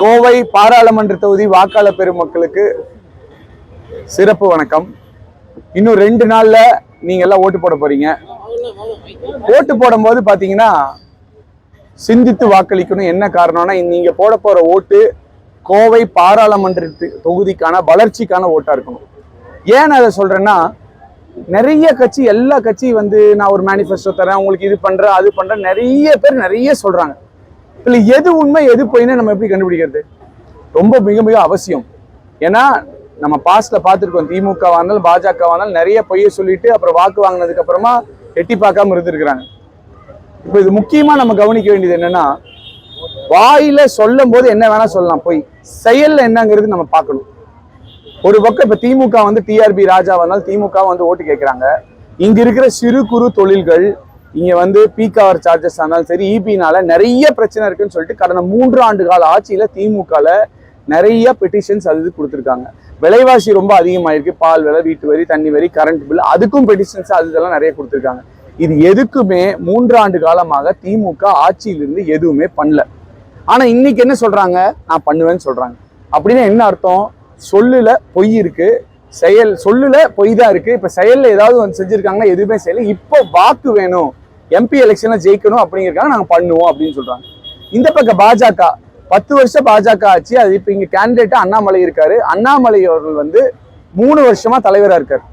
கோவை பாராளுமன்ற தொகுதி வாக்காளர் பெருமக்களுக்கு சிறப்பு வணக்கம். இன்னும் ரெண்டு நாள்ல நீங்க எல்லாம் ஓட்டு போட போறீங்க. ஓட்டு போடும்போது பாத்தீங்கன்னா சிந்தித்து வாக்களிக்கணும். என்ன காரணம்னா நீங்க போட போற ஓட்டு கோவை பாராளுமன்ற தொகுதிக்கான வளர்ச்சிக்கான ஓட்டா இருக்கணும். ஏன் அதை சொல்றேன்னா நிறைய கட்சி எல்லா கட்சி வந்து நான் ஒரு மேனிஃபெஸ்டோ தரேன் உங்களுக்கு இது பண்றேன் அது பண்றேன் நிறைய பேர் நிறைய சொல்றாங்க. இல்லை எது உண்மை எது பொய்னு நம்ம எப்படி கண்டுபிடிக்கிறது? ரொம்ப மிக மிக அவசியம். ஏன்னா நம்ம பாஸ்ட்ல பார்த்துருக்கோம் திமுக இருந்தாலும் பாஜக இருந்தாலும் நிறைய பொய்யை சொல்லிட்டு அப்புறம் வாக்கு வாங்கினதுக்கு அப்புறமா எட்டி பார்க்காம இருந்திருக்கிறாங்க. இப்போ இது முக்கியமா நம்ம கவனிக்க வேண்டியது என்னன்னா வாயில சொல்லும் போது என்ன வேணா சொல்லலாம் பொய். செயல்ல என்னங்கிறது நம்ம பார்க்கணும். ஒரு பக்கம் இப்ப திமுக வந்து டிஆர்பி ராஜா வந்தாலும் திமுக வந்து ஓட்டு கேட்கறாங்க. இங்க இருக்கிற சிறு குறு தொழில்கள் இங்கே வந்து பீக் ஆவர் சார்ஜஸ் ஆனாலும் சரி இபினால நிறைய பிரச்சனை இருக்குன்னு சொல்லிட்டு கடந்த மூன்று ஆண்டு கால ஆட்சியில் திமுகவில் நிறைய பெட்டிஷன்ஸ் அது இது கொடுத்துருக்காங்க. விலைவாசி ரொம்ப அதிகமாயிருக்கு. பால் விலை வீட்டு வரி தண்ணி வரி கரண்ட் பில் அதுக்கும் பெட்டிஷன்ஸ் அது இதெல்லாம் நிறைய கொடுத்துருக்காங்க. இது எதுக்குமே மூன்று ஆண்டு காலமாக திமுக ஆட்சியிலிருந்து எதுவுமே பண்ணல. ஆனால் இன்னைக்கு என்ன சொல்கிறாங்க நான் பண்ணுவேன்னு சொல்கிறாங்க அப்படின்னா என்ன அர்த்தம்? சொல்லுல பொய் இருக்குது செயல் சொல்லுல பொய் தான் இருக்குது இப்போ செயலில் ஏதாவது வந்து செஞ்சுருக்காங்கன்னா எதுவுமே செய்யலை. இப்போ வாக்கு வேணும். எம்பி எலெக்ஷனில் ஜெயிக்கணும் அப்படிங்கிறக்காக நாங்கள் பண்ணுவோம் அப்படின்னு சொல்கிறாங்க இந்த பக்கம் பாஜக பத்து வருஷம் பாஜக ஆச்சு. அது இப்போ இங்கே கேண்டிடேட்டாக அண்ணாமலை இருக்காரு. அண்ணாமலை அவர்கள் வந்து மூணு வருஷமாக தலைவராக இருக்கார்.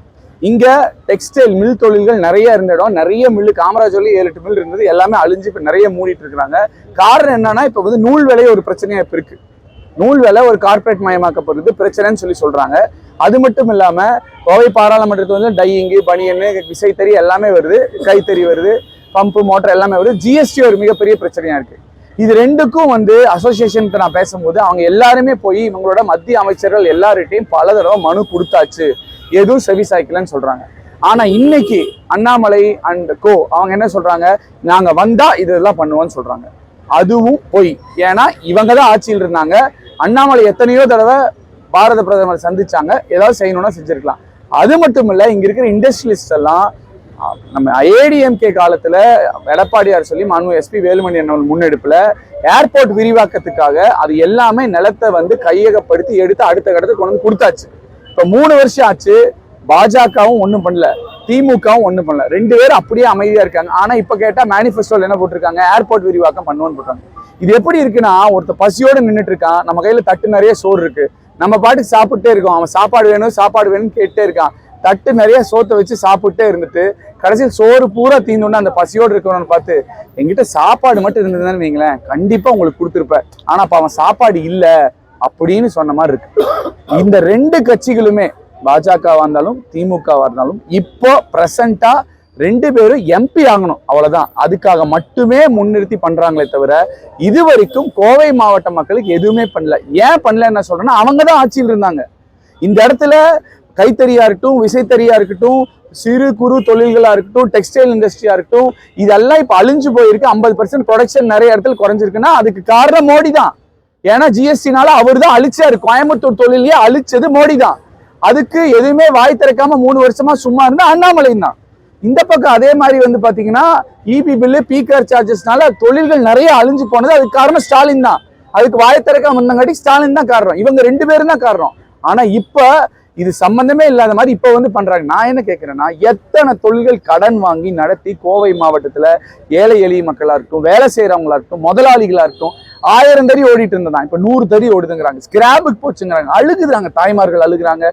இங்கே டெக்ஸ்டைல் மில் தொழில்கள் நிறைய இருந்த இடம். நிறைய மில்லு காமராஜர்லயும் ஏழு எட்டு மில் இருந்தது. எல்லாமே அழிஞ்சு இப்போ நிறைய மூடிட்டு இருக்கிறாங்க காரணம் என்னன்னா இப்போ வந்து நூல் விலை ஒரு பிரச்சனையாக இப்போ இருக்குது நூல் விலை ஒரு கார்ப்பரேட் மயமாக்கப்படுறது பிரச்சனைன்னு சொல்லி சொல்கிறாங்க அது மட்டும் இல்லாமல் கோவை பாராளுமன்றத்தில் வந்து டையிங்கு பனியன்னு விசைத்தறி எல்லாமே வருது. கைத்தறி வருது. பம்பு மோட்டர் எல்லாமே வருது. ஜிஎஸ்டி ஒரு மிகப்பெரிய பிரச்சனையா இருக்கு. இது ரெண்டுக்கும் வந்து அசோசியேஷனுக்கு நான் பேசும்போது அவங்க எல்லாருமே போய் இவங்களோட மத்திய அமைச்சர்கள் எல்லார்கிட்டையும் பல தடவை மனு கொடுத்தாச்சு. எதுவும் செவி சாய்க்கலன்னு சொல்றாங்க. ஆனா இன்னைக்கு அண்ணாமலை அண்ட் கோ அவங்க என்ன சொல்றாங்க? நாங்க வந்தா இதெல்லாம் பண்ணுவோம்னு சொல்றாங்க. அதுவும் பொய். ஏன்னா இவங்க தான் ஆட்சியில் இருந்தாங்க. அண்ணாமலை எத்தனையோ தடவை பாரத பிரதமர் சந்திச்சாங்க. ஏதாவது செய்யணும்னா செஞ்சிருக்கலாம். அது மட்டும் இல்ல இங்க இருக்கிற இண்டஸ்ட்ரியலிஸ்ட் எல்லாம் நம்ம ஏடிஎம்கே காலத்தில் எடப்பாடியார் சொல்லி மனு எஸ்பி வேலுமணி அண்ணன் முன்னெடுப்பில் ஏர்போர்ட் விரிவாக்கத்துக்காக அது எல்லாமே நிலத்தை வந்து கையகப்படுத்தி எடுத்து அடுத்த கட்டத்துக்கு கொண்டு வந்து கொடுத்தாச்சு. இப்போ மூணு வருஷம் ஆச்சு பாஜகவும் ஒன்றும் பண்ணல திமுகவும் ஒன்றும் பண்ணல. ரெண்டு பேரும் அப்படியே அமைதியாக இருக்காங்க. ஆனால் இப்போ கேட்டால் மேனிஃபெஸ்டோவில் என்ன போட்டிருக்காங்க? ஏர்போர்ட் விரிவாக்கம் பண்ணுவோன்னு போட்டாங்க இது எப்படி இருக்குன்னா ஒருத்தர் பசியோடு நின்றுட்டு இருக்கான் நம்ம கையில் தட்டு நிறைய சோறு இருக்கு. நம்ம பாட்டுக்கு சாப்பிட்டே இருக்கோம். அவன் சாப்பாடு வேணும் சாப்பாடு வேணும்னு கேட்டே இருக்கான். தட்டு நிறைய சோத்தை வச்சு சாப்பிட்டே இருந்துட்டு கடைசியில் சோறு பூரா தீந்தோன்னு அந்த பசியோடு இருக்கணும்னு பார்த்து என்கிட்ட சாப்பாடு மட்டும் இருந்ததுன்னு வைங்களேன் கண்டிப்பா உங்களுக்கு கொடுத்துருப்பேன். ஆனா அப்போ அவன் சாப்பாடு இல்லை அப்படின்னு சொன்ன மாதிரி இருக்கு. இந்த ரெண்டு கட்சிகளுமே பாஜகவா இருந்தாலும் திமுகவா இருந்தாலும் இப்போ பிரசண்டா ரெண்டு பேரும் எம்பி ஆகணும் அவ்வளவுதான். அதுக்காக மட்டுமே முன்னிறுத்தி பண்றாங்களே தவிர இது வரைக்கும் கோவை மாவட்ட மக்களுக்கு எதுவுமே பண்ணல. ஏன் பண்ணல என்ன சொல்றேன்னா அவங்க தான் ஆட்சியில் இருந்தாங்க. இந்த இடத்துல கைத்தறியாக இருக்கட்டும் விசைத்தறியாக இருக்கட்டும் சிறு குறு தொழில்களாக இருக்கட்டும் டெக்ஸ்டைல் இண்டஸ்ட்ரியாக இருக்கட்டும் இதெல்லாம் இப்போ அழிஞ்சு போயிருக்கு. ஐம்பது பர்சன்ட் ப்ரொடக்ஷன் நிறைய இடத்துல குறைஞ்சிருக்குன்னா அதுக்கு காரணம் மோடி தான் ஏன்னா ஜிஎஸ்டினால அவர் தான் அழிச்சாரு. கோயம்புத்தூர் தொழிலையே அழிச்சது மோடி தான் அதுக்கு எதுவுமே வாய் திறக்காம மூணு வருஷமா சும்மா இருந்தா அண்ணாமலை தான். இந்த பக்கம் அதே மாதிரி வந்து பாத்தீங்கன்னா இபி பில்லு பீக்கர் சார்ஜஸ்னால தொழில்கள் நிறைய அழிஞ்சு போனது. அதுக்கு காரணம் ஸ்டாலின் தான். அதுக்கு வாய் திறக்காம இருந்தங்காட்டி ஸ்டாலின் தான் காரணம். இவங்க ரெண்டு பேரும் தான் காரணம். ஆனா இப்ப இது சம்பந்தமே இல்லாத மாதிரி இப்போ வந்து பண்றாங்க. நான் என்ன கேட்கிறேன்னா எத்தனை தொழில்கள் கடன் வாங்கி நடத்தி கோவை மாவட்டத்தில் ஏழை எளிய மக்களாக இருக்கட்டும் வேலை செய்கிறவங்களா இருக்கட்டும் முதலாளிகளாக இருக்கட்டும் ஆயிரம் தறி ஓடிட்டு இருந்ததான் இப்போ நூறு தறி ஓடுதுங்கிறாங்க. ஸ்கிராபுக்கு போச்சுங்கிறாங்க. அழுகுறாங்க. தாய்மார்கள் அழுகுறாங்க.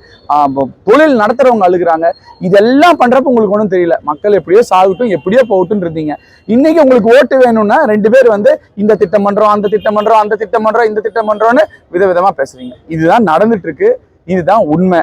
தொழில் நடத்துறவங்க அழுகுறாங்க. இதெல்லாம் பண்ணுறப்ப உங்களுக்கு ஒன்றும் தெரியல. மக்கள் எப்படியோ சாகட்டும் எப்படியோ போகட்டும் இருந்தீங்க. இன்னைக்கு உங்களுக்கு ஓட்டு வேணும்னா ரெண்டு பேர் வந்து இந்த திட்டம் பண்ணுறோம் அந்த திட்டம் பண்ணுறோம் அந்த திட்டம் பண்ணுறோம் இந்த திட்டம் பண்ணுறோன்னு விதவிதமாக பேசுறீங்க. இதுதான் நடந்துட்டு இருக்கு. இதுதான் உண்மை.